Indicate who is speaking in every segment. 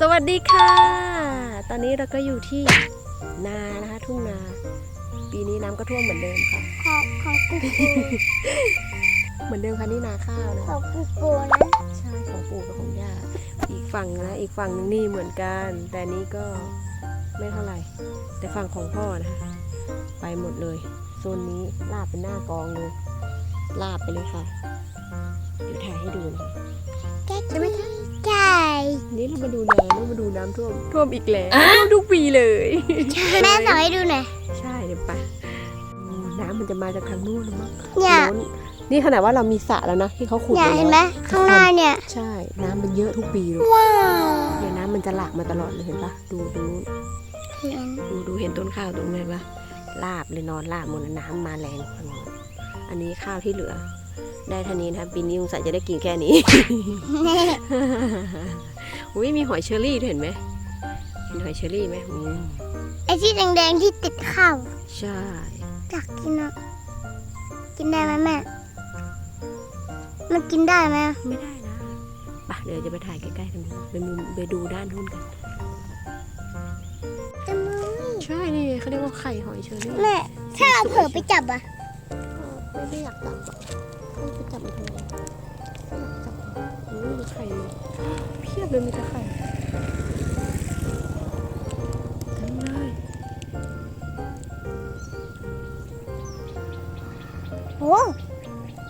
Speaker 1: สวัสดีค่ะ ตอนนี้เราก็อยู่ที่นานะคะ ทุ่งนา ปีนี้น้ำก็ท่วมเหมือนเดิมค่ะ
Speaker 2: ของของกูกู
Speaker 1: เหมือนเดิมค่ะนี่นาข้าวนะ
Speaker 2: ของกูกูนะ
Speaker 1: ใช่ของปู่กับของย่า อีกฝั่งนะ อีกฝั่งนึงนี่เหมือนกัน แต่นี้ก็ไม่เท่าไหร่ แต่ฝั่งของพ่อนะคะ ไปหมดเลย โซนนี้ลาบเป็นหน้ากองเลย ลาบไปเลยค่ะ เดี๋ยวถ่ายให้ดูนะคะ นี่เรามาดูน้ำเรามาดูน้ำท่วมท่วมอีกแล้วท่วมทุกปีเลย
Speaker 2: แม่สอนให้ดูหน่อย
Speaker 1: ใช่เดี๋ยวไปโอ้น้ำมันจะมาจากทางนู้นหรือมั้ง
Speaker 2: เนี่ย
Speaker 1: ล้นนี่ขนาดว่าเรามีสระแล้วนะที่เขาขุด
Speaker 2: เนี่ย
Speaker 1: ไว้
Speaker 2: เห็
Speaker 1: แล้
Speaker 2: น
Speaker 1: ว
Speaker 2: ไหมข้างหน้าเนี่ย
Speaker 1: ใช่ น้ำมันเยอะทุกปีเลย
Speaker 2: ว้าว
Speaker 1: เนี่ยน้ำมันจะหลากมาตลอดเลยเห็นปะดูดู
Speaker 2: เห็น
Speaker 1: ดูดูเห็นต้นข้าวตรงนั้นปะลาบเลยนอนลาบหมดเลยน้ำมาแรงอันนี้ข้าวที่เหลือ ได้เท่านี้นะคะปีนี้สงสัยจะได้กินแค่นี้ อุ้ยมีหอยเชอรี่ด้วยเห็นไหมเห็นหอยเชอรี่ไหมอืม
Speaker 2: ไอ้ที่แดงๆที่ติดข้าว
Speaker 1: ใช่
Speaker 2: อยากกินอะกินได้ไหมแม่ มันกินได้ไหม
Speaker 1: ไม่ได้นะไปเดี๋ยวจะไปถ่ายใกล้ๆกันไปมุมไปดูด้านนู้นกัน
Speaker 2: จะมือ
Speaker 1: ใช่นี่เขาเรียกว่าไข่หอยเชอรี่
Speaker 2: แม่ถ้าเราเผลอไปจับอะ
Speaker 1: ไม่ได้อยากจับหรอกไม่ไปจับมันทำไม ไม่อยากจับหรอกโอ้ยมีไข่เลยเพียบเลยมีแต่ไข่เต็มเลย
Speaker 2: โอ้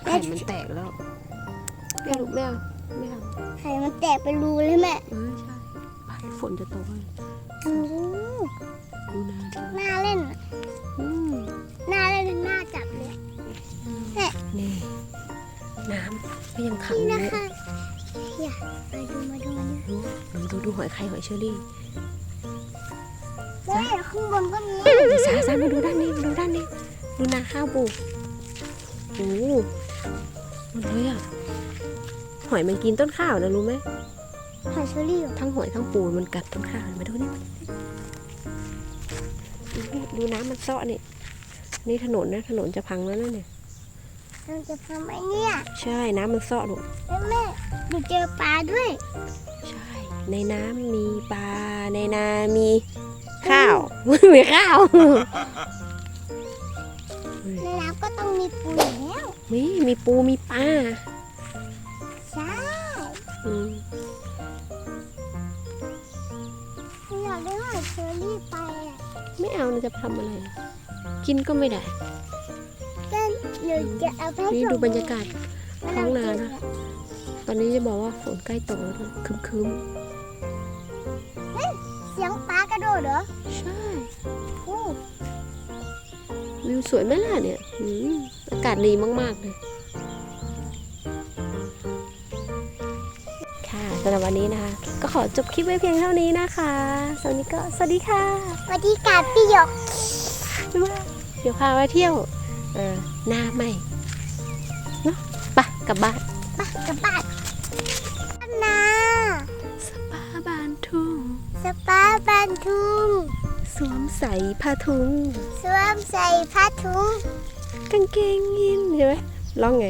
Speaker 1: ไข่มันแตกแล้วแม่ลูกแมวไม่ท
Speaker 2: ไข่มันแตกเป็นรูเลยแม่ำ
Speaker 1: เออใช่ไปฝนจะตกแล้ว
Speaker 2: โอ้โห
Speaker 1: ดูนาดู
Speaker 2: น่าเล่น
Speaker 1: ก็ยังขัง
Speaker 2: นี่
Speaker 1: อยู่
Speaker 2: นะคะอย่ามาดูมาดูมาดู
Speaker 1: ดูดูดูหอยไข่หอยเชอรี่
Speaker 2: เฮ้ยข้างบนก็มี
Speaker 1: สายสายมาดูด้านนี้มาดูด้านนี้ดูนาข้าวปลูกโอ้โหหมดเลยอะหอยมันกินต้นข้าวนะรู้ไหม
Speaker 2: หอยเชอรี่เหรอ
Speaker 1: ทั้งหอยทั้งปูมันกัดต้นข้าวมาดูนี่ดูนี่ดูน้ำมันเซาะนี่นี่ถนนนะถนนจะพังแล้วนะเนี่ย
Speaker 2: เราจะทำไอ้เนี่ย
Speaker 1: ใช่น้ำมันเซาะลูก
Speaker 2: แล้วแม่หนูเจอปลาด้วย
Speaker 1: ใช่ ในน้ำมีปลาในนามีข้าวมีข้าว
Speaker 2: ในน้ำก็ต้องมีปูอยู่แล้ว
Speaker 1: มีมีปูมีปลา
Speaker 2: ใช่
Speaker 1: อืม
Speaker 2: หนูอยากได้หอยเชอรี่ไปอะ
Speaker 1: ไม่เอานะจะทำอะไร กินก็ไม่ได้
Speaker 2: ก็ห นูจะเอาไปให้
Speaker 1: นี่
Speaker 2: ส่ง
Speaker 1: ดูบรรยากาศ
Speaker 2: แล้ว
Speaker 1: ท้องนา
Speaker 2: เร
Speaker 1: นะ ตอนนี้จะบอกว่าฝนใกล้ตกแล้วด้วยคึม
Speaker 2: เสียงปลากระโดดเหรอ
Speaker 1: ๆใช่
Speaker 2: โอ้
Speaker 1: วิวสวยไหมล่ะเนี่ยอืมอากาศดีมาก ๆ เลย ค่ะสำหรับวันนี้นะคะ ก็ขอจบคลิปไว้เพียงเท่านี้นะคะสำหรับวันนี้ก็สวัสดีค่ะ
Speaker 2: สวัสดีค่ะพี่หยก
Speaker 1: บ๊ายบายเดี๋ยวพามาเที่ยว เออหน้าใหม่เนาะไปกลับบ้าน
Speaker 2: ไปกลับบ้านนา
Speaker 1: สปาบานทุ่ง
Speaker 2: สปาบันทุง
Speaker 1: สวมใส่ผ้าถุง
Speaker 2: สวมใส่ผ้าถุง
Speaker 1: กางเกงยีนใช่ไหมร้องไง